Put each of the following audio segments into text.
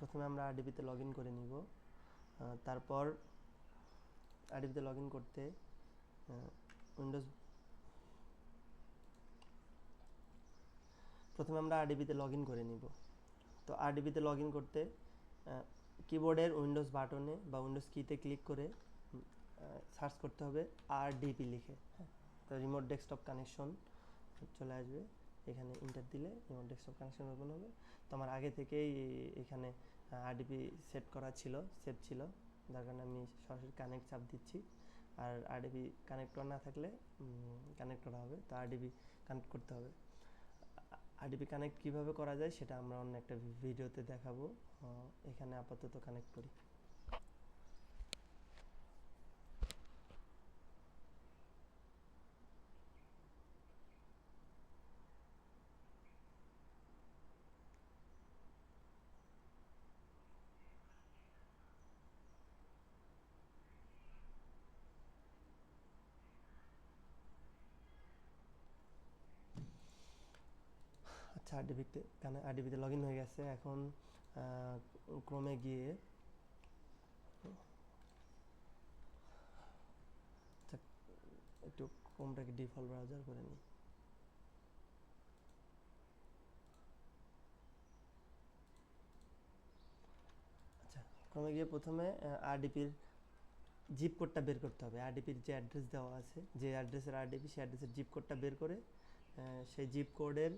প্রথমে আমরা আরডিবিতে log in করে নিব। তারপর আরডিবিতে লগ ইন করতে উইন্ডোজ প্রথমে আমরা আরডিবিতে লগ ইন করে নিব। তো আরডিবিতে লগ ইন করতে কিবোর্ডের উইন্ডোজ বাটনে বা উইন্ডোজ কিতে ক্লিক করে সার্চ করতে হবে আরডিপি লিখে। হ্যাঁ তো রিমোট ডেস্কটপ কানেকশন চলে আসবে। এখানে ইন্টার দিলে রিমোট ডেস্কটপ কানেকশন ওপেন হবে। তো আমার আগে থেকেই এখানে আরডিপি সেট করা ছিল সেভ ছিল। যার কারণে আমি সরাসরি কানেক্ট চাপ দিচ্ছি। আর আরডিবি কানেক্টর না থাকলে কানেক্ট করা হবে। তো আরডিবি কানেক্ট করতে হবে। আরডিবি কানেক্ট কীভাবে করা যায় সেটা আমরা অন্য একটা ভিডিওতে দেখাবো। এখানে আপাতত কানেক্ট করি। আচ্ছা আরডিবিতে আরডিবিতে লগ ইন হয়ে গেছে, এখন ক্রমে গিয়ে আচ্ছা একটু ক্রোমটাকে ডিফল্ট ব্রাউজার করে নিই। আচ্ছা ক্রমে গিয়ে প্রথমে আরডিপির জিপ কোডটা বের করতে হবে। আরডিপির যে অ্যাড্রেস দেওয়া আছে, যে অ্যাড্রেসের আরডিপি, সেই অ্যাড্রেসের জিপ কোডটা বের করে সেই জিপ কোডের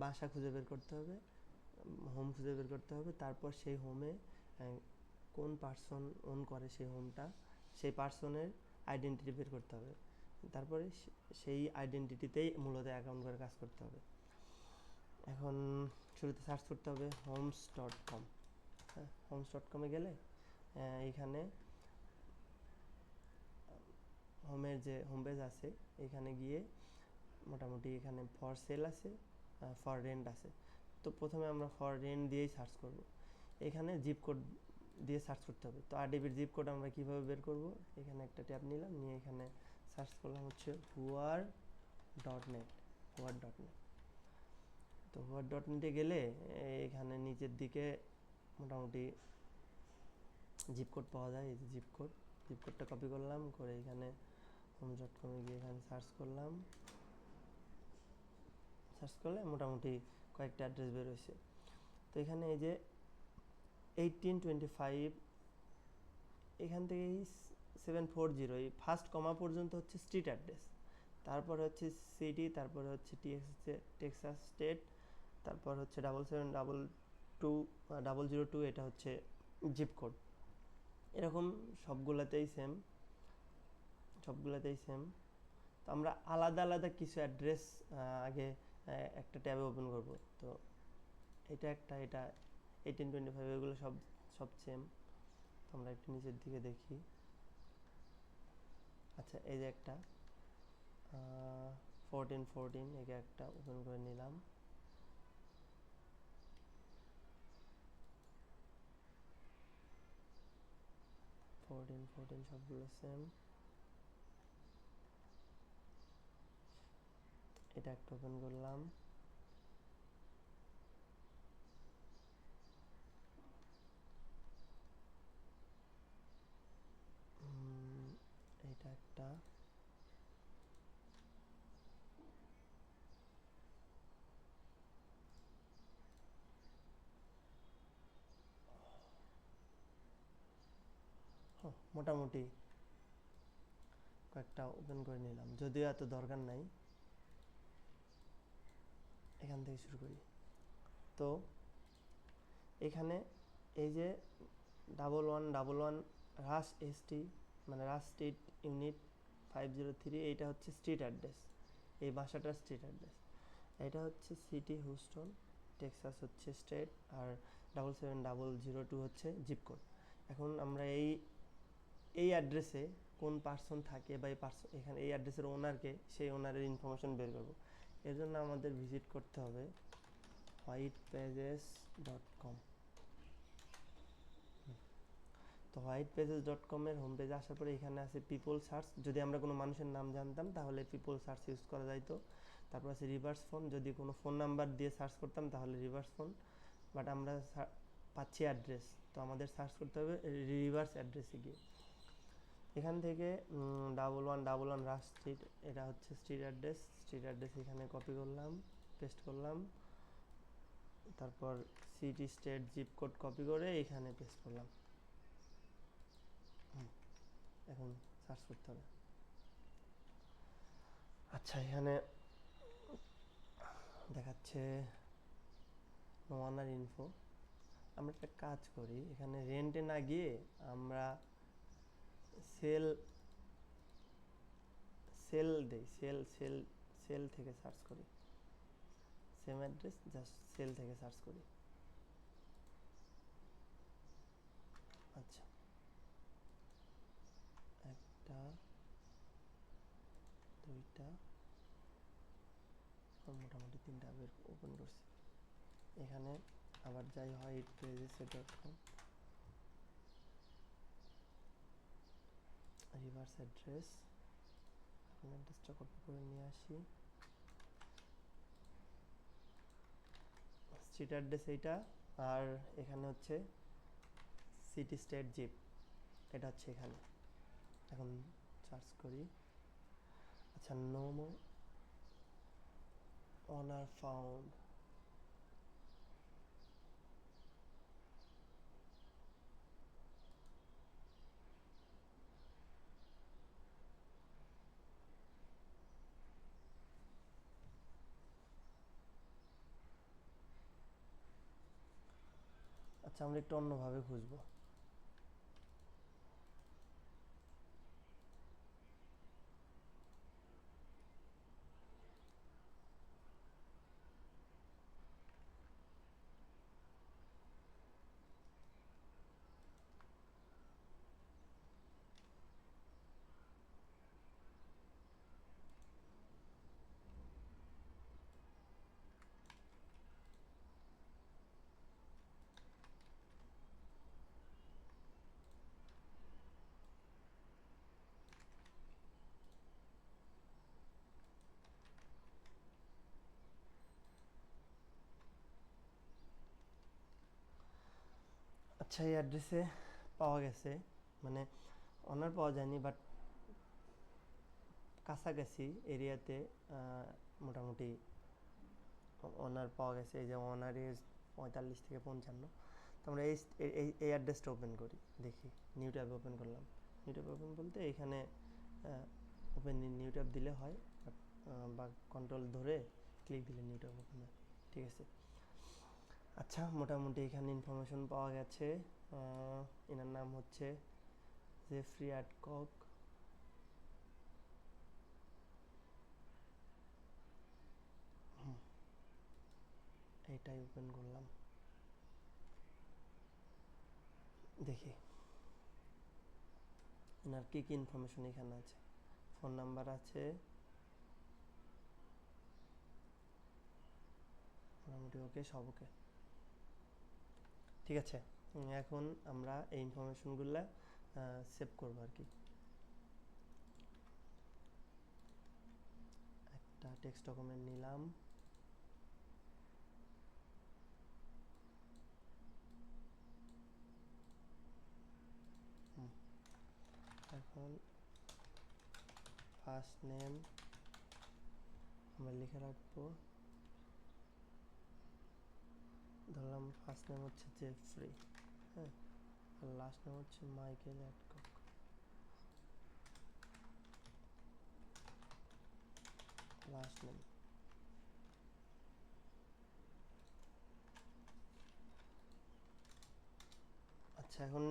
বাসা খুঁজে বের করতে হবে হোম খুঁজে বের করতে হবে তারপর সেই হোমে কোন পার্সন ওন করে সেই হোমটা সেই পার্সনের আইডেন্টিটি বের করতে হবে। তারপরে সেই আইডেন্টিটিতেই মূলত অ্যাকাউন্ট করে কাজ করতে হবে। এখন শুরুতে সার্চ করতে হবে হোমস ডট কম হ্যাঁ হোমস ডট কমে গেলে আহ, এইখানে হোমের যে হোম পেজ আছে এখানে গিয়ে মোটামুটি এখানে ফর সেল আছে। ফর রেন্ট আছে। তো প্রথমে আমরা ফর রেন্ট দিয়েই সার্চ করব। এখানে জিপ কোড দিয়ে সার্চ করতে হবে। তো আরডিবির জিপ কোড আমরা কীভাবে বের করব? এখানে একটা ট্যাব নিলাম, নিয়ে এখানে সার্চ করলাম হচ্ছে where dot net where dot net তো হুয়ার ডট নেটে গেলে এখানে নিচের দিকে মোটামুটি জিপ কোড পাওয়া যায়। এই যে জিপ কোড জিপ কোডটা কপি করলাম, করে এখানে হোম ডট কমে গিয়ে এখানে সার্চ করলাম। সার্চ করলে মোটামুটি কয়েকটা অ্যাড্রেস বের হয়েছে তো এখানে এই যে এইটিন টোয়েন্টি ফাইভ এখান থেকে সেভেন ফোর জিরো এই ফার্স্ট কমা পর্যন্ত হচ্ছে স্ট্রিট অ্যাড্রেস তারপরে হচ্ছে সিটি তারপরে হচ্ছে টেক্সাস স্টেট তারপর হচ্ছে double seven double two double zero two এটা হচ্ছে জিপ কোড এরকম সবগুলোতেই সেম সবগুলোতেই সেম তো আমরা আলাদা আলাদা কিছু অ্যাড্রেস আগে একটা ট্যাবে ওপেন করব। তো এটা একটা, এটা এইটিন টোয়েন্টি ফাইভ এগুলো সব সব সেম তো আমরা একটু নিচের দিকে দেখি। আচ্ছা এই যে একটা ফোরটিন ফোরটিন একে একটা ওপেন করে নিলাম। ফোরটিন ফোরটিন সবগুলো সেম এটা একটা ওপেন করলাম। এটা একটা। মোটামুটি কয়েকটা ওপেন করে নিলাম, যদিও এত দরকার নাই। এখান থেকে শুরু করি। তো এখানে এই যে double one double one Rusk ST মানে Rusk street unit five zero three এইটা হচ্ছে স্ট্রিট অ্যাড্রেস এই বাসাটার স্ট্রিট অ্যাড্রেস এটা হচ্ছে সিটি হুস্টন টেক্সাস হচ্ছে স্টেট আর double seven double zero two হচ্ছে জিপকোড এখন আমরা এই এই অ্যাড্রেসে কোন পার্সন থাকে বা এই পার্সন এখানে এই অ্যাড্রেসের ওনারকে সেই ওনারের ইনফরমেশন বের করব। এর জন্য আমাদের ভিজিট করতে হবে। হোয়াইট পেজেস ডট কম তো হোয়াইট পেজেস ডট কমের হোম পেজে আসার পরে এখানে আছে পিপল সার্চ যদি আমরা কোনো মানুষের নাম জানতাম, তাহলে পিপল সার্চ ইউজ করা যাইতো। তারপর আছে রিভার্স ফোন যদি কোনো ফোন নাম্বার দিয়ে সার্চ করতাম, তাহলে রিভার্স ফোন বাট আমরা পাচ্ছি অ্যাড্রেস তো আমাদের সার্চ করতে হবে রিভার্স অ্যাড্রেসে গিয়ে। এখান থেকে double one double one Ross street এটা হচ্ছে স্ট্রিট অ্যাড্রেস স্ট্রিট অ্যাড্রেস এখানে কপি করলাম পেস্ট করলাম। তারপর city state zip code copy করে এখানে পেস্ট করলাম। এখন সার্চ করতে হবে। আচ্ছা এখানে দেখাচ্ছে নোয়ানার ইনফো আমরা একটা কাজ করি, এখানে রেন্টে না গিয়ে আমরা সেল সেল দেই সেল সেল সেল থেকে সার্চ করি। সেম অ্যাড্রেস জাস্ট সেল থেকে সার্চ করি। আচ্ছা। একটা, দুইটা মোটামুটি তিনটা বের ওপেন করছি। এখানে আবার যাই হয় ইট পেজেসে ডট কম রিভার্স অ্যাড্রেস অ্যাড্রেসটা কপি করে নিয়ে আসি। স্ট্রিট অ্যাড্রেস এইটা, আর এখানে হচ্ছে সিটি স্টেট জিপ, এটা হচ্ছে এখানে। এখন সার্চ করি। আচ্ছা নোমো অনার ফাউন্ড আচ্ছা আমরা একটু অন্যভাবে খুঁজবো। আচ্ছা এই অ্যাড্রেসে পাওয়া গেছে। মানে অনার পাওয়া যায়নি বাট কাছাকাছি এরিয়াতে মোটামুটি অনার পাওয়া গেছে। এই যে অনার এজ পঁয়তাল্লিশ থেকে পঞ্চান্ন। তো আমরা এই এই- অ্যাড্রেসটা ওপেন করি, দেখি। নিউ ট্যাব ওপেন করলাম। নিউ ট্যাব ওপেন বলতে এখানে ওপেন নিউ ট্যাব দিলে হয় বা কন্ট্রোল ধরে ক্লিক দিলে নিউ ট্যাব ওপেন হয়। ঠিক আছে? আচ্ছা মোটামুটি এখানে ইনফরমেশন পাওয়া গেছে। এনার নাম হচ্ছে জেফ্রি অ্যাডকক এইটাই ওপেন করলাম। দেখি। এনার কি কি ইনফরমেশন এখানে আছে? ফোন নাম্বার আছে। মোটামুটি ওকে সব ওকে ঠিক আছে? এখন আমরা এই ইনফরমেশনগুলো সেভ করব আর কি। একটা টেক্সট ডকুমেন্ট নিলাম। এখন ফার্স্ট নেম আমরা লিখে রাখব। ধরলাম ফার্স্ট নেম হচ্ছে জেফ্রি হ্যাঁ? আর লাস্ট নেম হচ্ছে মাইকেল অ্যাডকক লাস্ট নেম আচ্ছা এখন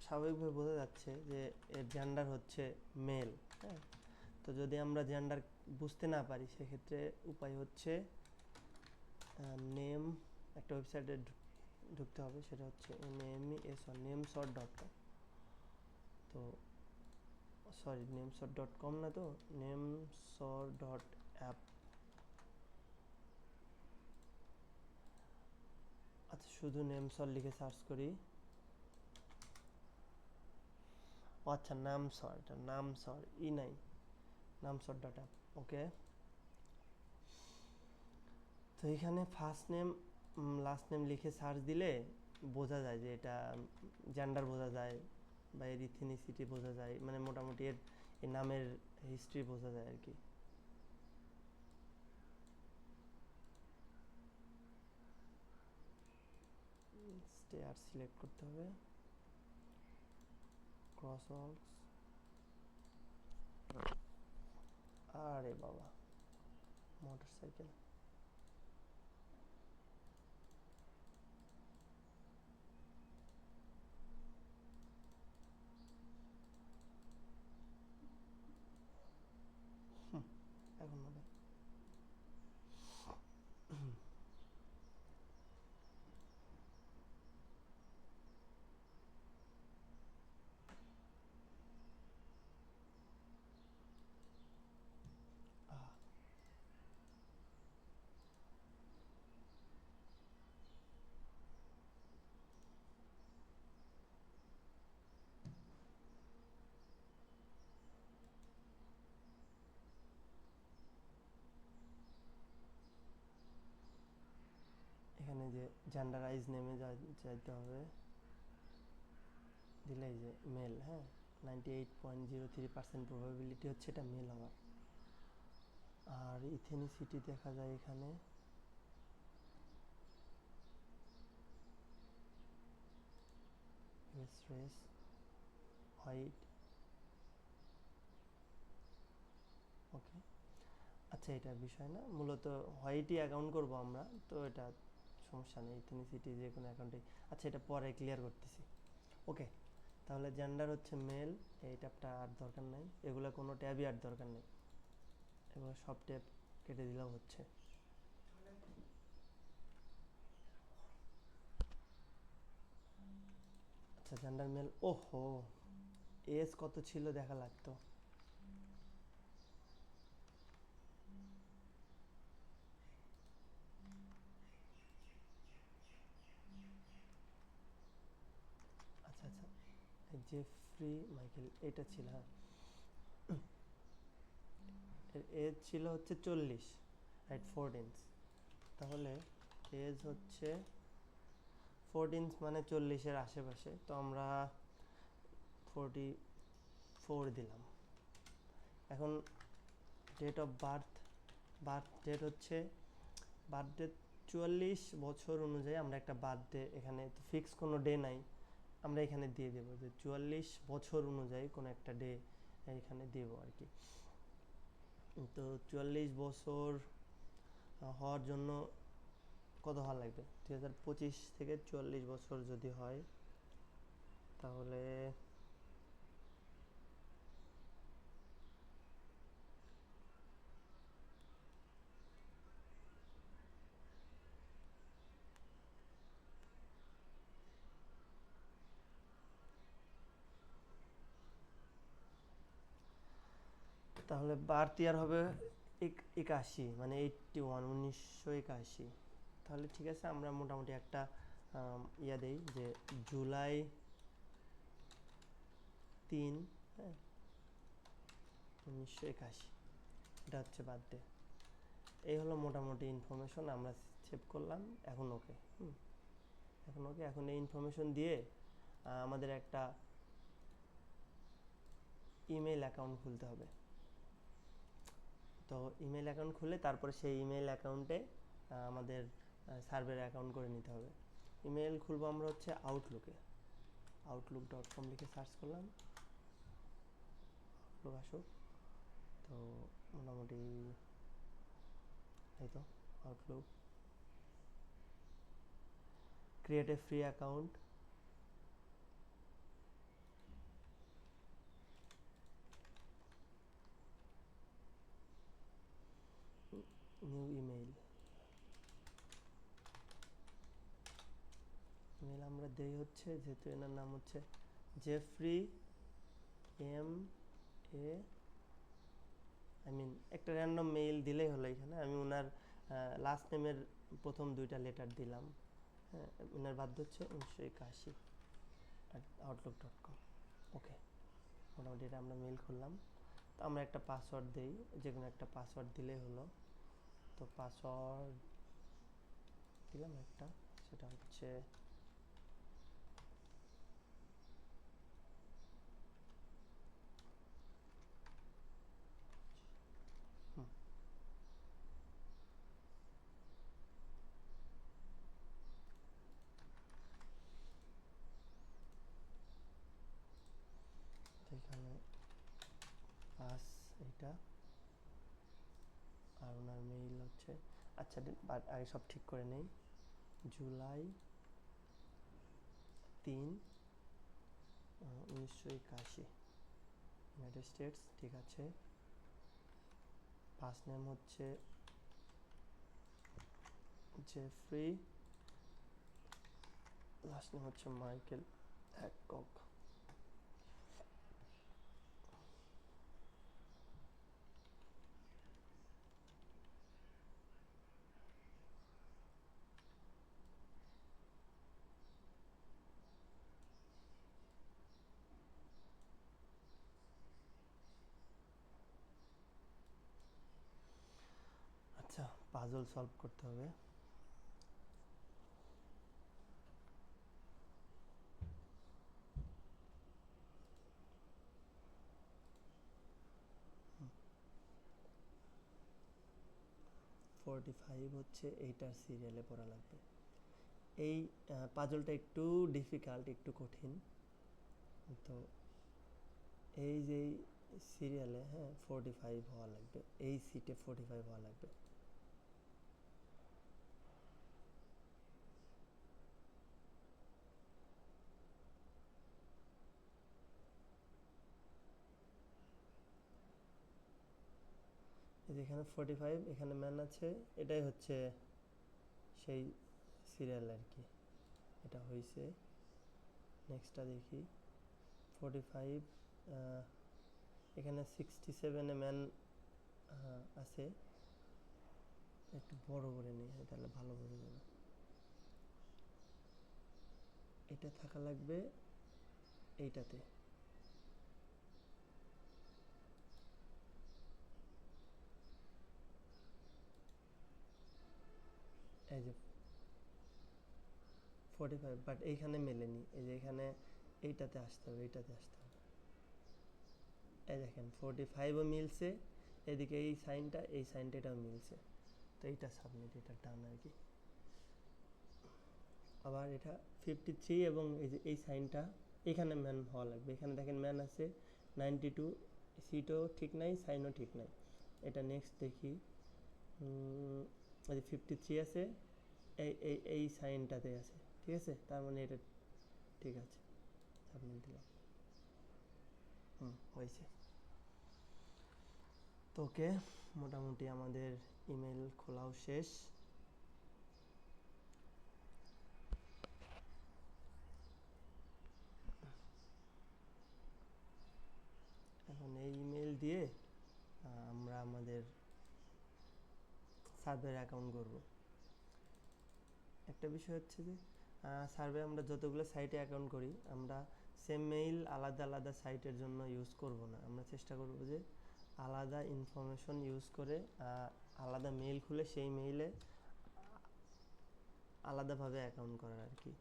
স্বাভাবিকভাবে বোঝা যাচ্ছে যে এর জেন্ডার হচ্ছে মেল হ্যাঁ? তো যদি আমরা জেন্ডার বুঝতে না পারি, সেক্ষেত্রে উপায় হচ্ছে নেম একটা ওয়েবসাইটে ঢুকতে হবে, সেটা হচ্ছে M S name shot dot com তো sorry name shot dot com না তো নেম শট ডট অ্যাপ আচ্ছা শুধু নেম সর লিখে সার্চ করি। আচ্ছা নাম সর এটা নাম সর ই নাই নাম সর ডট অ্যাপ ওকে তো এখানে ফার্স্ট নেম লাস্ট নেম লিখে সার্চ দিলে বোঝা যায় যে এটা জেন্ডার বোঝা যায় বা এর ইথিনিসিটি বোঝা যায় মানে মোটামুটি এর এই নামের হিস্ট্রি বোঝা যায় আর কি। স্টেয়ার সিলেক্ট করতে হবে। ক্রস ওয়ার্কস আরে বাবা মোটর সাইকেল এখন হবে আহ, এখানে যে জেন্ডারাইজ নেমে যাইতে হবে। দিলে যে মেল হ্যাঁ? Ninety eight point zero three percent probability হচ্ছে এটা মেল হওয়ার আর ইথেনিসিটি দেখা যায় এখানে। হোয়াইট ওকে আচ্ছা এটা বিষয় না। মূলত হোয়াইটই অ্যাকাউন্ট করব আমরা। তো এটা সমস্যা নেই ইথেনিসিটি যে কোনো অ্যাকাউন্টে আচ্ছা এটা পরে ক্লিয়ার করতেছি। ওকে তাহলে জেন্ডার হচ্ছে মেল এই ট্যাবটা আর দরকার নাই। এগুলো কোনো ট্যাবই আর দরকার নেই। এগুলো সব ট্যাব কেটে দিলেও হচ্ছে। আচ্ছা জেন্ডার মেল ওহো এজ কত ছিল দেখা লাগতো আচ্ছা আচ্ছা জেফ্রি মাইকেল, এটা ছিল হ্যাঁ। এজ ছিল হচ্ছে চল্লিশ রাইট ফোরটিন্স তাহলে এজ হচ্ছে ফোরটিন্স মানে চল্লিশের আশেপাশে, তো আমরা ফোরটি ফোর দিলাম। এখন date of birth birth date হচ্ছে বার্থডে চুয়াল্লিশ বছর অনুযায়ী আমরা একটা বার্থডে এখানে, তো ফিক্স কোনো ডে নাই। আমরা এখানে দিয়ে দেবো। যে চুয়াল্লিশ বছর অনুযায়ী কোনো একটা ডে এখানে দেব আর কি। তো চুয়াল্লিশ বছর হওয়ার জন্য কত হওয়া লাগবে? দুই হাজার পঁচিশ থেকে চুয়াল্লিশ বছর যদি হয়, তাহলে তাহলে বার্থ আর হবে এক- একাশি মানে এইটটি ওয়ান উনিশশো একাশি। তাহলে ঠিক আছে, আমরা মোটামুটি একটা ইয়া দেই যে জুলাই তিন হ্যাঁ উনিশশো একাশি। এটা হচ্ছে বার্থডে এই হলো মোটামুটি ইনফরমেশন আমরা সেভ করলাম, এখন ওকে এখন ওকে এখন এই ইনফরমেশন দিয়ে আমাদের একটা ইমেল অ্যাকাউন্ট খুলতে হবে। তো ইমেল অ্যাকাউন্ট খুলে তারপরে সেই ইমেল অ্যাকাউন্টে আমাদের সার্ভের অ্যাকাউন্ট করে নিতে হবে। ইমেল খুলবো আমরা হচ্ছে আউটলুকে আউটলুক ডট কম লিখে সার্চ করলাম। আউটলুক আসুক। তো মোটামুটি এই তো Outlook create a free account new email email আমরা দেই হচ্ছে, যেহেতু এনার নাম হচ্ছে Jeffrey um uh I mean একটা র্যান্ডম মেইল দিলেই হলো এখানে। আমি ওনার লাস্ট নেমের প্রথম দুইটা লেটার দিলাম। হ্যাঁ ওনার বাধ্য হচ্ছে উনিশশো একাশি আউটলুক ডট কম ওকে মোটামুটি এটা আমরা মেইল করলাম তো আমরা একটা পাসওয়ার্ড দেই যে কোনো একটা পাসওয়ার্ড দিলেই হলো। তো পাসওয়ার্ড দিলাম একটা সেটা হচ্ছে এখানে পাস এটা। আচ্ছা আগে সব ঠিক করে নেই। জুলাই তিন উনিশশো একাশি। ইউনাইটেড স্টেটস ঠিক আছে। ফার্স্ট নেম হচ্ছে জেফ্রি লাস্ট নেম হচ্ছে মাইকেল হ্যাকক আচ্ছা পাজল সলভ করতে হবে। ফোরটি ফাইভ হচ্ছে এইটার সিরিয়ালে পড়া লাগবে। এই পাজলটা একটু ডিফিকাল্ট একটু কঠিন। তো এই যে সিরিয়ালে হ্যাঁ ফোরটি ফাইভ হওয়া লাগবে। এই সিটে ফোরটি ফাইভ হওয়া লাগবে। এখানে ফোরটি ফাইভ এখানে ম্যান আছে। এটাই হচ্ছে সেই সিরিয়াল আর কি। এটা হয়েছে নেক্সটটা দেখি। ফোরটি ফাইভ এখানে সিক্সটি সেভেনে ম্যান আছে। একটু বড় করে নিই তাহলে ভালো বোঝা যাবে। এটা থাকা লাগবে এইটাতে। এই যে ফোর্টি ফাইভ বাট এইখানে মেলেনি। এই যে এখানে এইটাতে আসতে হবে, এইটাতে আসতে হবে। এই দেখেন ফোর্টি ফাইভও মিলছে, এদিকে এই সাইনটা এই সাইনটা এটাও মিলছে। তো এইটা সাবমিট এটা ডান আর কি। আবার এটা ফিফটি থ্রি এবং এই যে এই সাইনটা, এখানে ম্যান হওয়া লাগবে। এখানে দেখেন ম্যান আছে নাইনটি টু সিটও ঠিক নাই সাইনও ঠিক নাই। এটা নেক্সট দেখি। যে ফিফটি থ্রি আছে, এই এই এই সাইনটাতে আছে, ঠিক আছে? তার মানে এটা ঠিক আছে। সাবমিট দিলাম। হুম, হয়েছে। তো ওকে, মোটামুটি আমাদের ইমেল খোলাও শেষ। এখন এই ইমেল দিয়ে আমরা আমাদের সার্ভের অ্যাকাউন্ট করব। একটা বিষয় হচ্ছে যে সার্ভে আমরা যতগুলো সাইটে অ্যাকাউন্ট করি, আমরা সেম মেইল আলাদা আলাদা সাইটের জন্য ইউজ করব না। আমরা চেষ্টা করব যে আলাদা ইনফরমেশন ইউজ করে আলাদা মেইল খুলে সেই মেইলে আলাদাভাবে অ্যাকাউন্ট করার আর কি।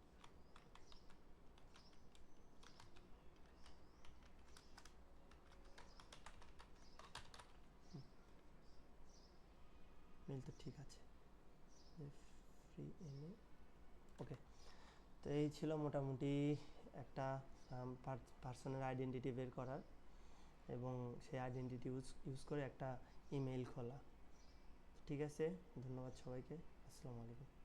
মেল তো ঠিক আছে। ফ্রি ওকে তো এই ছিল মোটামুটি একটা পার্সোনাল আইডেন্টিটি বের করার এবং সেই আইডেন্টিটি ইউজ ইউজ করে একটা ইমেল খোলা। ঠিক আছে? ধন্যবাদ সবাইকে। আসসালামু আলাইকুম।